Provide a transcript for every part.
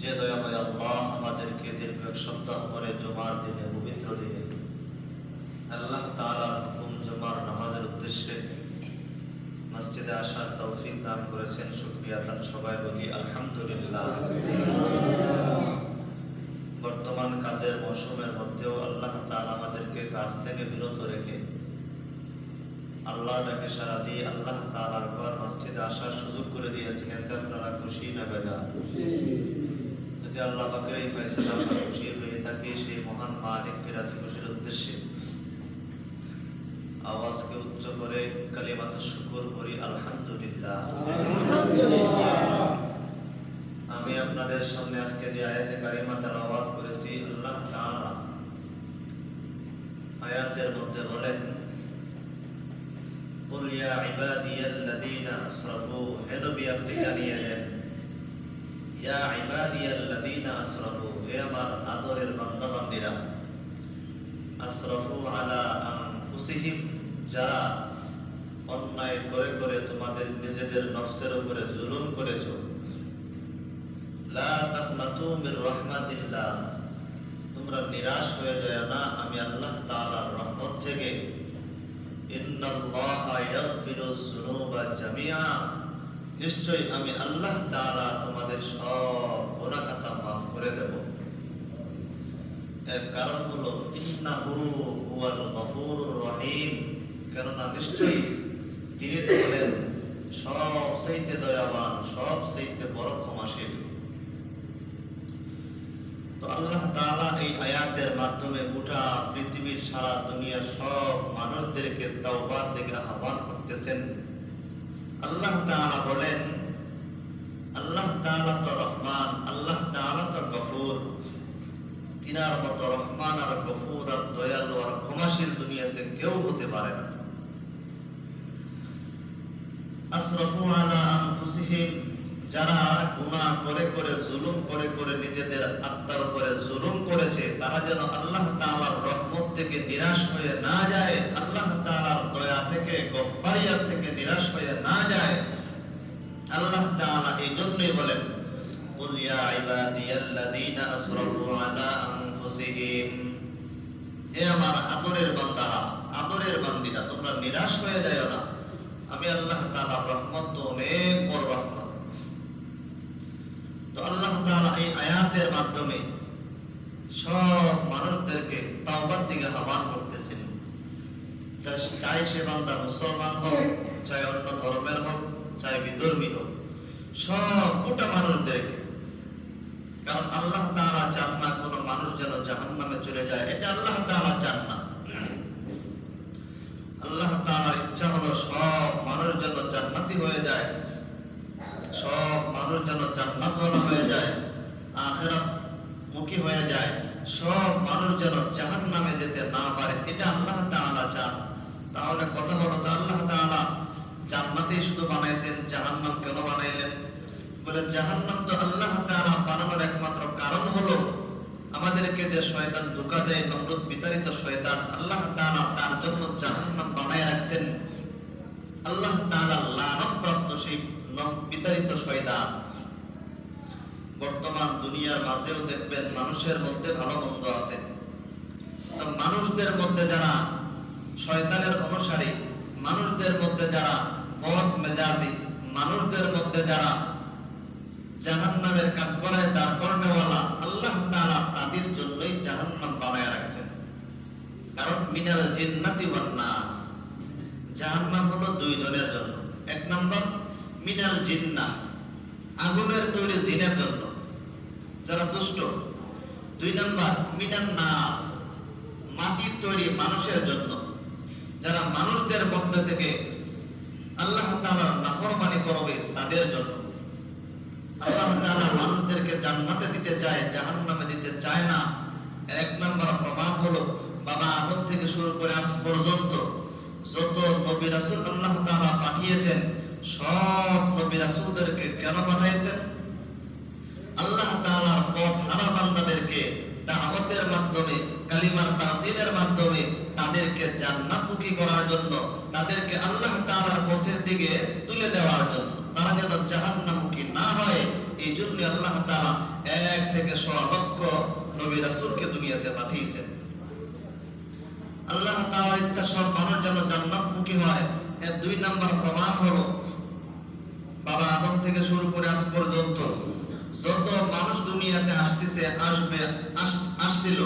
যে দয়াময় আল্লাহ আমাদেরকে দীর্ঘ এক সপ্তাহ পরে জমার দিনে পবিত্র দিনে আল্লাহ হুকুম জমার নামাজের উদ্দেশ্যে মসজিদে আসার তৌফিক দান করেছেন। শুকরিয়া তার সবাই বলি আলহামদুলিল্লাহ। বর্তমান কাজের মৌসুমের মধ্যেও আল্লাহ তাআলা আমাদেরকে কাজ থেকে বিরত রেখে আল্লাহ ডাকে সারা দিয়ে আল্লাহ তাআলার ঘর মসজিদে আসার সুযোগ করে দিয়েছেন। এতে আপনারা খুশি না বেজা যদি আল্লাহ পাকের এই ফয়সালা আমরা খুশি হয়ে থাকি সেই মহান মালিককে রাজি খুশির উদ্দেশ্যে আওয়াজকে উচ্চ করে কালিমাত শুকর করি আলহামদুলিল্লাহ আমি আপনাদের সামনে আজকে যে আয়াতে কারিমা তেলাওয়াত করেছি আল্লাহ তাআলা আয়াতের মধ্যে বলেন قل يا عبادي الذين أسرفوا হে নবী আপনি জানিয়ে দেন ইয়া ইবাদিয়াল্লাযীনা আসরাফু, হে আমার আদরের বান্দা আসরাফু আলা আনফুসিহিম, যারা অন্যায় করে করে তোমাদের নিজেদের নফসের উপরে জুলুম করেছ। লা তাকনাতু মির রাহমাতিল্লাহ, তোমরা নিরাশ হয়ে যায় না, আমি আল্লাহ তাআলার রহমত থেকে। ইন্নাল্লাহা ইয়াগফিরুজ যুনুবা জামিআ। নিশ্চয় আমি আল্লাহ তাআলা তোমাদের সব গুনাহ খাতা maaf করে দেব। এর কারণ হলো, ইন্নাহু রহিম। কেননা নিশ্চয়ই তিনি তো হলেন সব চাইতে দয়াবান সব চাইতে বড় ক্ষমাশীল। তো আল্লাহ তাআলা এই আয়াতের মাধ্যমে গোটা পৃথিবীর সারা দুনিয়ার সব মানুষদেরকে তাওবার দিকে আহ্বান করতেছেন। আল্লাহ তাআলা বলেন, আল্লাহ তাআলা তো রহমান, আল্লাহ তাআলা তো গফুর। তিনার মতো রহমান আর গফুর আর দয়ালু আর ক্ষমাশীল দুনিয়াতে কেউ হতে পারে না। আসরাফু আলা আনফুসিহিম, যারা গুনাহ করে করে, জুলুম করে করে নিজেদের আত্মার উপরে জুলুম করেছে, তারা যেন আল্লাহ তাআলার রহমত থেকে নিরাশ হয়ে না যায়, আল্লাহ তাআলার দয়া থেকে, গফফারিয়াত থেকে নিরাশ আল্লাহ তাআলা এই জন্যই বলেন قل يا عبادي الذين أسرفوا على أنفسهم হে আমার আদরের বান্দারা আদরের বান্দিরা তোমরা নিরাশ হয়ে যাও না আমি আল্লাহ তাআলার রহমত তো অনেক বড় রহমত তো আল্লাহ তাআলা এই আয়াতের মাধ্যমে সব মানুষদেরকে তাওবার দিকে আহ্বান করতেছেন চা- চাই সে বান্দা মুসলমান হোক চাই অন্য ধর্মের হোক চাই বিধর্মী বিতাড়িত শয়তান। বর্তমান দুনিয়ার মাঝেও দেখবেন মানুষের মধ্যে ভালো মন্দ আছে। তো মানুষদের মধ্যে যারা শয়তানের অনুসারী, মানুষদের মধ্যে যারা বদ মেজাজি, মানুষদের মধ্যে যারা জাহান্নামের কাঠগড়ায় দাঁড় করানোওয়ালা আল্লাহ তাআলা তাদের জন্যই জাহান্নাম বানায় রাখছেন কারণ মিনাল জিন্নাতি ওয়ান নাস জাহান্নাম হলো দুইজনের জন্য এক নম্বর জিন্নাহ আগুনের তৈরি জিনের জন্য। যারা দুষ্ট, দুই নম্বর মিনান নাস, মাটির তৈরি মানুষের জন্য। যারা মানুষদের মধ্যে থেকে আল্লাহ তাআলার নাফরমানি করবে তাদের জন্য। আল্লাহ তাআলা মানুষদেরকে জান্নাতে দিতে চায় জাহান নামে দিতে চায় না। এক নম্বর প্রমাণ হলো বাবা আদম থেকে শুরু করে আজ পর্যন্ত যত নবী রাসূল আল্লাহ তাআলা পাঠিয়েছেন সব নবী রাসূলদেরকে কেন পাঠিয়েছেন? আল্লাহ তাআলার পথ হারা বান্দাদেরকে দাওয়াতের মাধ্যমে, কালিমার তাওহীদের মাধ্যমে তাদেরকে জান্নাতমুখী করার জন্য, তাদেরকে আল্লাহ তাআলার পথের দিকে তুলে দেওয়ার জন্য। তারা যেন না হয় এই জন্য আল্লাহ তাআলা এক থেকে লক্ষ নবী রাসূলকে দুনিয়াতে পাঠিয়েছেন। আল্লাহ তাআলার ইচ্ছা সব মানুষ যেন জান্নাতমুখী হয়। এর দুই নাম্বার প্রমাণ হলো থেকে শুরু করে আজ পর্যন্ত যত মানুষ দুনিয়াতে আসতেছে, আসবে আসছিল,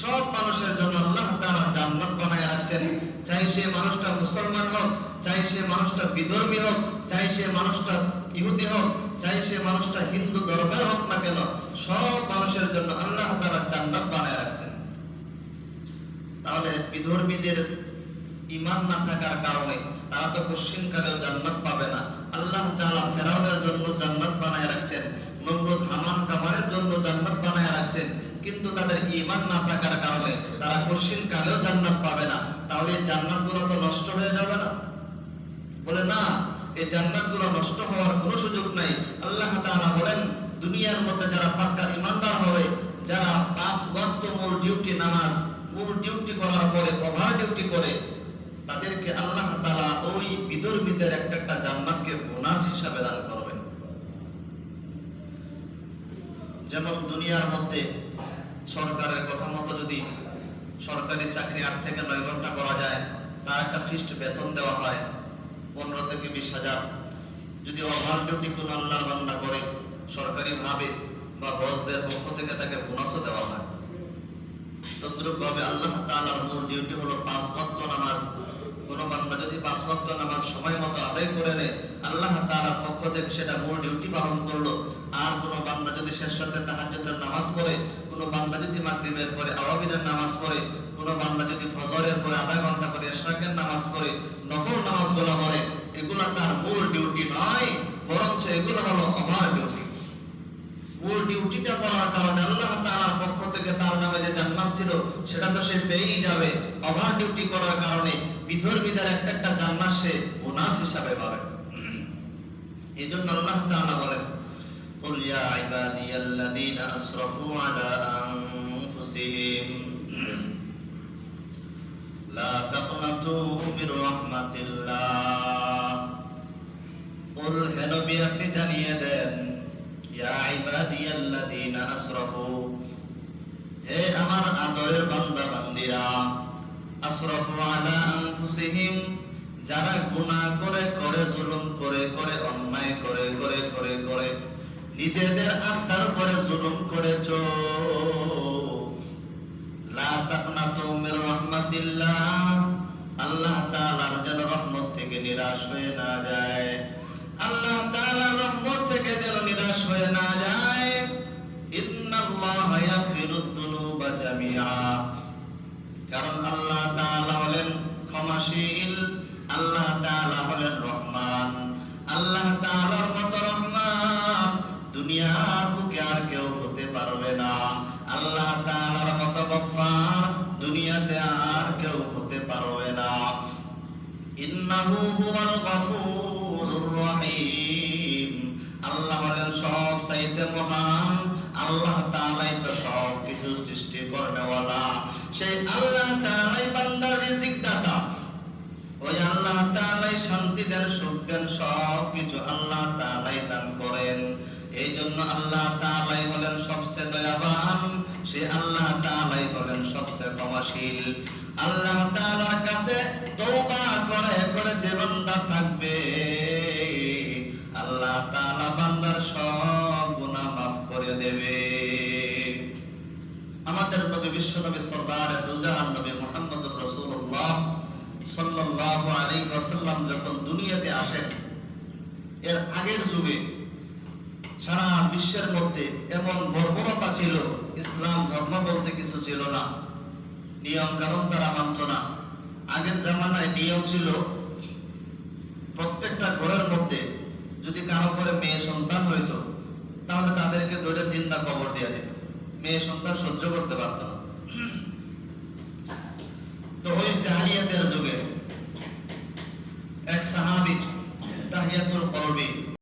সব মানুষের জন্য আল্লাহ তাআলা জান্নাত বানায় রাখছেন। চাই সে মানুষটা মুসলমান হোক, চাই সে মানুষটা বিধর্মী হোক, চাই সে মানুষটা ইহুদি হোক, চাই সে মানুষটা হিন্দু ধর্মের হোক না কেন, সব মানুষের জন্য আল্লাহ তাআলা জান্নাত বানায় রাখছেন। তাহলে বিধর্মীদের ইমান না থাকার কারণে তারা তো পশ্চিমকালেও জান্নাত পাবে না। আল্লাহ তাআলা ফেরাউনের জন্য জান্নাত বানায় রাখছেন নমরুদ হামান কামারের জন্য জান্নাত বানায় রাখছেন, কিন্তু তাদের ইমান না থাকার কারণে তারা পশ্চিমকালেও জান্নাত পাবে না। তাহলে এই জান্নাতগুলো তো নষ্ট হয়ে যাবে না? বলে না, এই জান্নাতগুলো নষ্ট হওয়ার কোনো সুযোগ নাই। আল্লাহ তাআলা বলেন, দুনিয়ার মধ্যে যারা পাক্কা ইমানদার হবে, যারা পাঁচ ওয়াক্ত মূল ডিউটি নামাজ, মূল ডিউটি করার পরে ওভার ডিউটি করে তাদেরকে আল্লাহ তাআলা ওই বিধর্মীদের একটা একটা জান্নাতকে বোনাস হিসাবে দান করবেন। যেমন দুনিয়ার মধ্যে সরকারের কথা মতো যদি সরকারি চাকরি আট থেকে নয় ঘণ্টা করা যায়, তার একটা ফিক্সড বেতন দেওয়া হয় পনেরো থেকে বিশ হাজার। যদি ওভার ডিউটি কোনো আল্লাহর বান্দা করে সরকারি ভাবে বা বসদের পক্ষ থেকে তাকে বোনাসও দেওয়া হয়। তদ্রুপ ভাবে আল্লাহ তালার মূল ডিউটি হলো পাঁচ ওয়াক্ত নামাজ। বান্দা যদি পাঁচ ওয়াক্ত নামাজ সময় মতো আদায় করে নেয়, আল্লাহ তাআলার পক্ষ থেকে সেটা মূল ডিউটি পালন করল। আর কোন বান্দা যদি শেষ রাতে তাহাজ্জুদের নামাজ পড়ে, কোন বান্দা যদি মাগরিবের পরে আওয়াবিনের নামাজ পড়ে, কোন বান্দা যদি ফজরের পরে আধা ঘণ্টা পরে ইশরাকের নামাজ পড়ে, নফল নামাজগুলো পড়ে, এগুলা তার মূল ডিউটি নয় বরঞ্চ এগুলো হলো ওভার ডিউটি মূল ডিউটিটা করার কারণে আল্লাহ তাআলার পক্ষ থেকে তার নামে যে জান্নাত ছিল, সেটা তো সে পেয়েই যাবে। ওভার ডিউটি করার কারণে বিধর্মীদের একটা একটা জান্নাত সে বোনাস হিসাবে পাবে এই জন্য আল্লাহ তাআলা বলেন قل يا عبادي الذين أسرفوا على যারা গুণা করে করে জুলুম করে করে অন্যায় করে করে করে করে, নিজেদের আত্মার করে জুলুম করেছ। আল্লাহ তাআলার মতো দুনিয়ার বুকে আর কেউ হতে পারবে না। আল্লাহ তাআলার মতো গফফার দুনিয়াতে আর কেউ হতে পারবে না। ইন্নাহু হুয়াল গফুরুর রহিম। সে আল্লাহ তাআলাই হলেন সবচেয়ে ক্ষমাশীল। আল্লাহ তাআলার কাছে করে করে যে বান্দা থাকবে, আল্লাহ বান্দার সব গুনাহ মাফ করে দেবে। আমাদের নবী বিশ্ব নবী সরদার দুজাহান নবী মুহাম্মদুর রাসূলুল্লাহ ছিল না। নিয়ম কারণ তারা মানত না। আগের জামানায় নিয়ম ছিল, প্রত্যেকটা ঘরের মধ্যে যদি কারও করে মেয়ে সন্তান হইতো, তাহলে তাদেরকে ধরে জিন্দা কবর দিয়ে দিত। মেয়ে সন্তান সহ্য করতে পারত না।